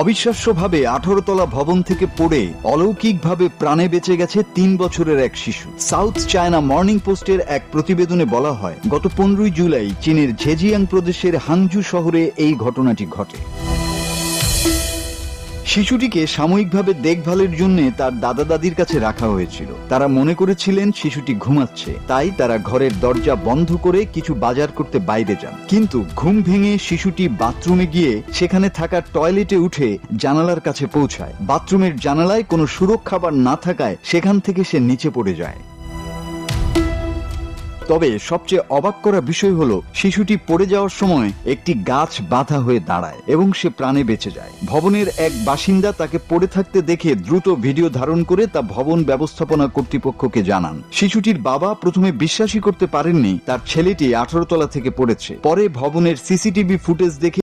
অবিশ্বাস্যভাবে আঠারো তলা ভবন থেকে পড়ে অলৌকিকভাবে প্রাণে বেঁচে গেছে তিন বছরের এক শিশু। সাউথ চায়না মর্নিং পোস্টের এক প্রতিবেদনে বলা হয়, গত পনেরোই জুলাই চীনের ঝেজিয়াং প্রদেশের হাংজু শহরে এই ঘটনাটি ঘটে। শিশুটিকে সাময়িকভাবে দেখভালের জন্য তার দাদা দাদির কাছে রাখা হয়েছিল। তারা মনে করেছিলেন শিশুটি ঘুমাচ্ছে। তাই তারা ঘরের দরজা বন্ধ করে কিছু বাজার করতে বাইরে যান। কিন্তু ঘুম ভেঙে শিশুটি বাথরুমে গিয়ে সেখানে থাকা টয়লেটে উঠে জানালার কাছে পৌঁছায়। বাথরুমের জানালায় কোনো সুরক্ষাবার না থাকায় সেখান থেকে সে নিচে পড়ে যায়। তবে সবচেয়ে অবাক করা বিষয় হলো, শিশুটি পড়ে যাওয়ার সময় একটি গাছ বাধা হয়ে দাঁড়ায় এবং সে প্রাণে বেঁচে যায়। ভবনের এক বাসিন্দা তাকে পড়ে থাকতে দেখে দ্রুত ভিডিও ধারণ করে তা ভবন ব্যবস্থাপনা কর্তৃপক্ষকে জানান। শিশুটির বাবা প্রথমে বিশ্বাসই করতে পারেননি, তার ছেলেটি আঠারো তলা থেকে পড়েছে। পরে ভবনের সিসিটিভি ফুটেজ দেখে